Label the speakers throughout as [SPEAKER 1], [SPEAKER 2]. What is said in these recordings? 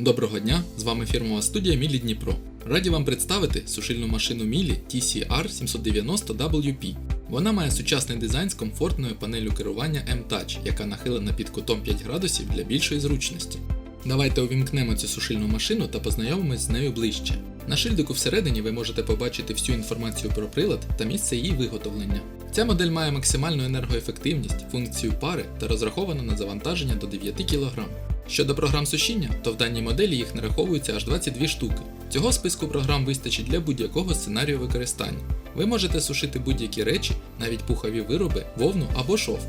[SPEAKER 1] Доброго дня! З вами фірмова студія Мілі Дніпро. Раді вам представити сушильну машину Мілі TCR 790 WP. Вона має сучасний дизайн з комфортною панелью керування M-Touch, яка нахилена під кутом 5 градусів для більшої зручності. Давайте увімкнемо цю сушильну машину та познайомимось з нею ближче. На шильдику всередині ви можете побачити всю інформацію про прилад та місце її виготовлення. Ця модель має максимальну енергоефективність, функцію пари та розрахована на завантаження до 9 кг. Щодо програм сушіння, то в даній моделі їх нараховується аж 22 штуки. Цього списку програм вистачить для будь-якого сценарію використання. Ви можете сушити будь-які речі, навіть пухові вироби, вовну або шовк.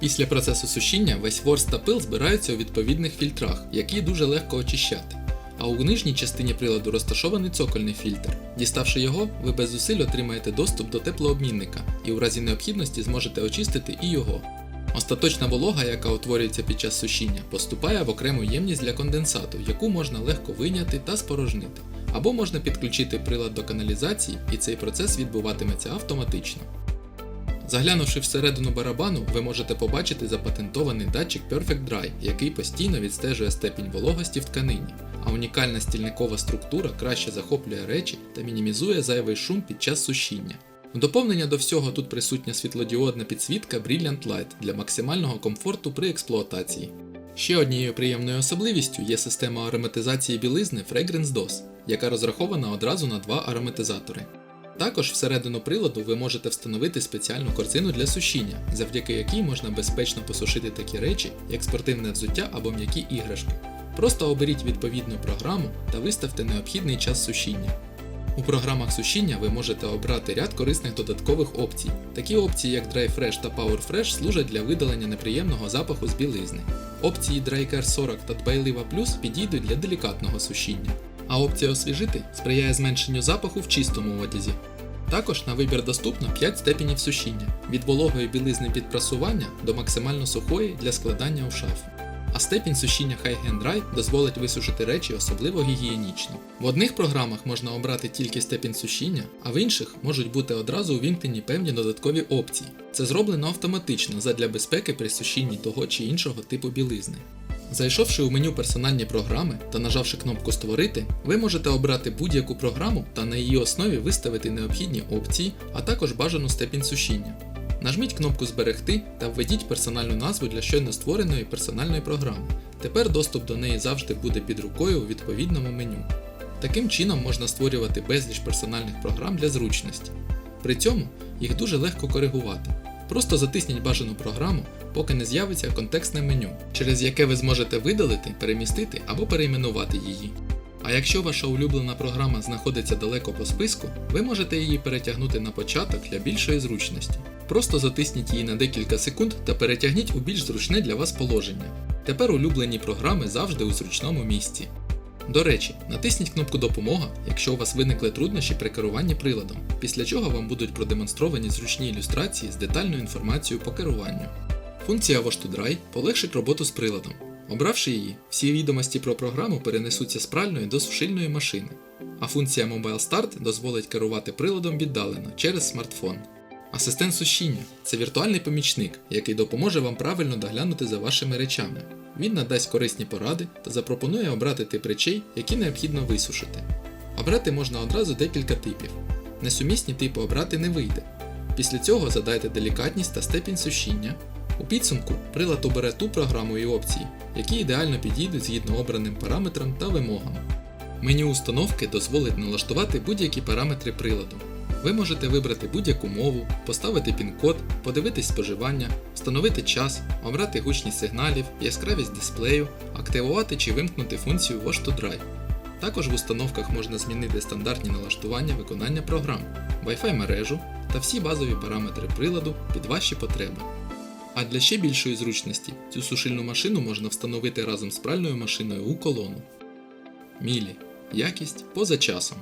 [SPEAKER 1] Після процесу сушіння весь ворс та пил збираються у відповідних фільтрах, які дуже легко очищати. А у нижній частині приладу розташований цокольний фільтр. Діставши його, ви без зусиль отримаєте доступ до теплообмінника і у разі необхідності зможете очистити і його. Остаточна волога, яка утворюється під час сушіння, поступає в окрему ємність для конденсату, яку можна легко вийняти та спорожнити. Або можна підключити прилад до каналізації, і цей процес відбуватиметься автоматично. Заглянувши всередину барабану, ви можете побачити запатентований датчик Perfect Dry, який постійно відстежує степінь вологості в тканині, а унікальна стільникова структура краще захоплює речі та мінімізує зайвий шум під час сушіння. В доповнення до всього тут присутня світлодіодна підсвітка Brilliant Light для максимального комфорту при експлуатації. Ще однією приємною особливістю є система ароматизації білизни Fragrance DOS, яка розрахована одразу на два ароматизатори. Також всередину приладу ви можете встановити спеціальну корзину для сушіння, завдяки якій можна безпечно посушити такі речі, як спортивне взуття або м'які іграшки. Просто оберіть відповідну програму та виставте необхідний час сушіння. У програмах сушіння ви можете обрати ряд корисних додаткових опцій. Такі опції, як Dry Fresh та Power Fresh, служать для видалення неприємного запаху з білизни. Опції Dry Care 40 та Дбайлива Plus підійдуть для делікатного сушіння. А опція освіжити сприяє зменшенню запаху в чистому одязі. Також на вибір доступно 5 степенів сушіння від вологої білизни під прасування до максимально сухої для складання у шафу. А степінь сушіння High Hand Dry дозволить висушити речі особливо гігієнічно. В одних програмах можна обрати тільки степінь сушіння, а в інших можуть бути одразу увімкнені певні додаткові опції. Це зроблено автоматично задля безпеки при сушінні того чи іншого типу білизни. Зайшовши у меню персональні програми та нажавши кнопку Створити, ви можете обрати будь-яку програму та на її основі виставити необхідні опції, а також бажану степінь сушіння. Нажміть кнопку Зберегти та введіть персональну назву для щойно створеної персональної програми. Тепер доступ до неї завжди буде під рукою у відповідному меню. Таким чином можна створювати безліч персональних програм для зручності. При цьому їх дуже легко коригувати. Просто затисніть бажану програму, поки не з'явиться контекстне меню, через яке ви зможете видалити, перемістити або перейменувати її. А якщо ваша улюблена програма знаходиться далеко по списку, ви можете її перетягнути на початок для більшої зручності. Просто затисніть її на декілька секунд та перетягніть у більш зручне для вас положення. Тепер улюблені програми завжди у зручному місці. До речі, натисніть кнопку Допомога, якщо у вас виникли труднощі при керуванні приладом, після чого вам будуть продемонстровані зручні ілюстрації з детальною інформацією по керуванню. Функція Wash полегшить роботу з приладом. Обравши її, всі відомості про програму перенесуться з пральної до сушильної машини, а функція Mobile Start дозволить керувати приладом віддалено через смартфон. Асистент сушіння це віртуальний помічник, який допоможе вам правильно доглянути за вашими речами. Він надасть корисні поради та запропонує обрати тип речей, які необхідно висушити. Обрати можна одразу декілька типів. Несумісні типи обрати не вийде. Після цього задайте делікатність та степінь сушіння. У підсумку прилад обере ту програму і опції, які ідеально підійдуть згідно обраним параметрам та вимогам. Меню установки дозволить налаштувати будь-які параметри приладу. Ви можете вибрати будь-яку мову, поставити пін-код, подивитись споживання, встановити час, обрати гучність сигналів, яскравість дисплею, активувати чи вимкнути функцію Wash to Dry. Також в установках можна змінити стандартні налаштування виконання програм, Wi-Fi мережу та всі базові параметри приладу під ваші потреби. А для ще більшої зручності цю сушильну машину можна встановити разом з пральною машиною у колону. Мілі. Якість поза часом.